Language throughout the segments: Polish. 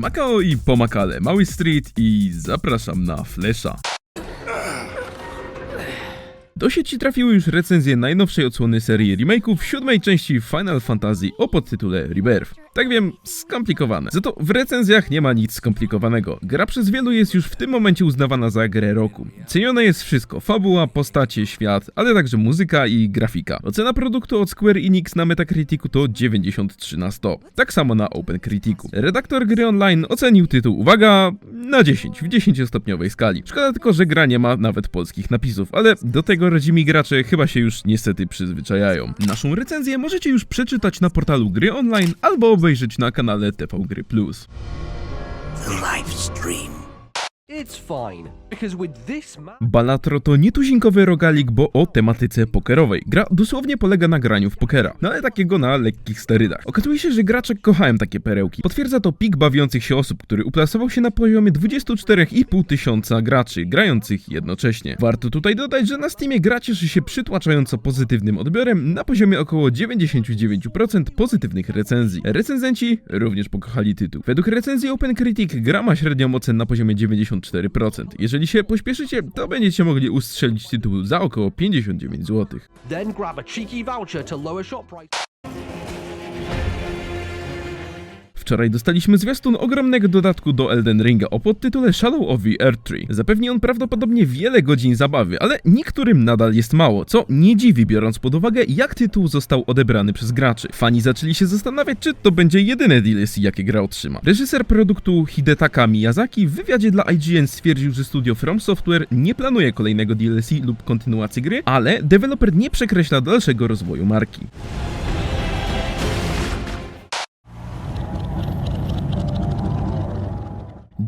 Makao i pomakale, Mały Street i zapraszam na Flesza. Do sieci trafiły już recenzje najnowszej odsłony serii remake'ów siódmej części Final Fantasy o podtytule Rebirth. Tak wiem, skomplikowane. Za to w recenzjach nie ma nic skomplikowanego. Gra przez wielu jest już w tym momencie uznawana za grę roku. Cenione jest wszystko, fabuła, postacie, świat, ale także muzyka i grafika. Ocena produktu od Square Enix na Metacriticu to 93 na 100. Tak samo na OpenCriticu. Redaktor gry online ocenił tytuł, uwaga, na 10 w 10-stopniowej skali. Szkoda tylko, że gra nie ma nawet polskich napisów, ale do tego rodzimi gracze chyba się już niestety przyzwyczajają. Naszą recenzję możecie już przeczytać na portalu gry online albo obejrzeć na kanale TV Gry Plus. Balatro to nietuzinkowy rogalik, bo o tematyce pokerowej. Gra dosłownie polega na graniu w pokera, no ale takiego na lekkich sterydach. Okazuje się, że gracze kochają takie perełki. Potwierdza to pik bawiących się osób, który uplasował się na poziomie 24,5 tysiąca graczy, grających jednocześnie. Warto tutaj dodać, że na Steamie gra cieszy się przytłaczająco pozytywnym odbiorem na poziomie około 99% pozytywnych recenzji. Recenzenci również pokochali tytuł. Według recenzji OpenCritic gra ma średnią ocenę na poziomie 94%. Jeżeli się pośpieszycie, to będziecie mogli ustrzelić tytuł za około 59 zł. Wczoraj dostaliśmy zwiastun ogromnego dodatku do Elden Ringa o podtytule Shadow of the Earth Tree. Zapewni on prawdopodobnie wiele godzin zabawy, ale niektórym nadal jest mało, co nie dziwi biorąc pod uwagę jak tytuł został odebrany przez graczy. Fani zaczęli się zastanawiać, czy to będzie jedyne DLC jakie gra otrzyma. Reżyser produktu Hidetaka Miyazaki w wywiadzie dla IGN stwierdził, że studio From Software nie planuje kolejnego DLC lub kontynuacji gry, ale deweloper nie przekreśla dalszego rozwoju marki.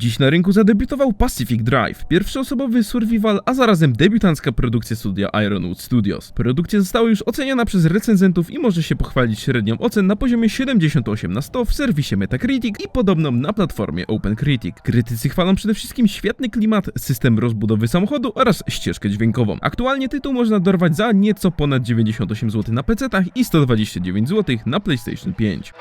Dziś na rynku zadebiutował Pacific Drive, pierwszoosobowy survival, a zarazem debiutancka produkcja studia Ironwood Studios. Produkcja została już oceniona przez recenzentów i może się pochwalić średnią ocen na poziomie 78 na 100 w serwisie Metacritic i podobną na platformie OpenCritic. Krytycy chwalą przede wszystkim świetny klimat, system rozbudowy samochodu oraz ścieżkę dźwiękową. Aktualnie tytuł można dorwać za nieco ponad 98 zł na PC-tach i 129 zł na PlayStation 5.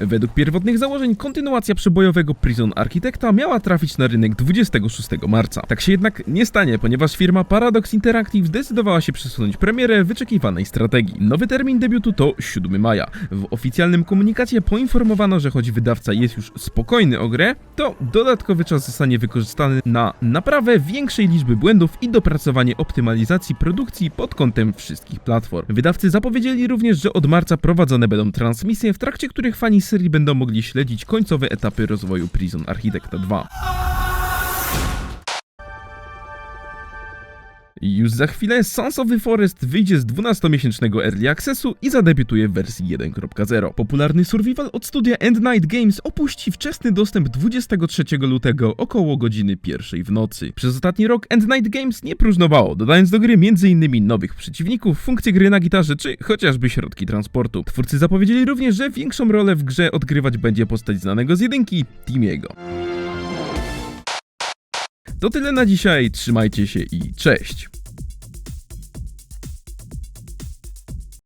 Według pierwotnych założeń kontynuacja przebojowego Prison Architecta miała trafić na rynek 26 marca. Tak się jednak nie stanie, ponieważ firma Paradox Interactive zdecydowała się przesunąć premierę wyczekiwanej strategii. Nowy termin debiutu to 7 maja. W oficjalnym komunikacie poinformowano, że choć wydawca jest już spokojny o grę, to dodatkowy czas zostanie wykorzystany na naprawę większej liczby błędów i dopracowanie optymalizacji produkcji pod kątem wszystkich platform. Wydawcy zapowiedzieli również, że od marca prowadzone będą transmisje, w trakcie których fani serii będą mogli śledzić końcowe etapy rozwoju Prison Architecta 2. Już za chwilę Sons of the Forest wyjdzie z 12-miesięcznego Early Accessu i zadebiutuje w wersji 1.0. Popularny survival od studia End Night Games opuści wczesny dostęp 23 lutego około godziny pierwszej w nocy. Przez ostatni rok End Night Games nie próżnowało, dodając do gry m.in. nowych przeciwników, funkcje gry na gitarze czy chociażby środki transportu. Twórcy zapowiedzieli również, że większą rolę w grze odgrywać będzie postać znanego z jedynki, Timiego. To tyle na dzisiaj, trzymajcie się i cześć!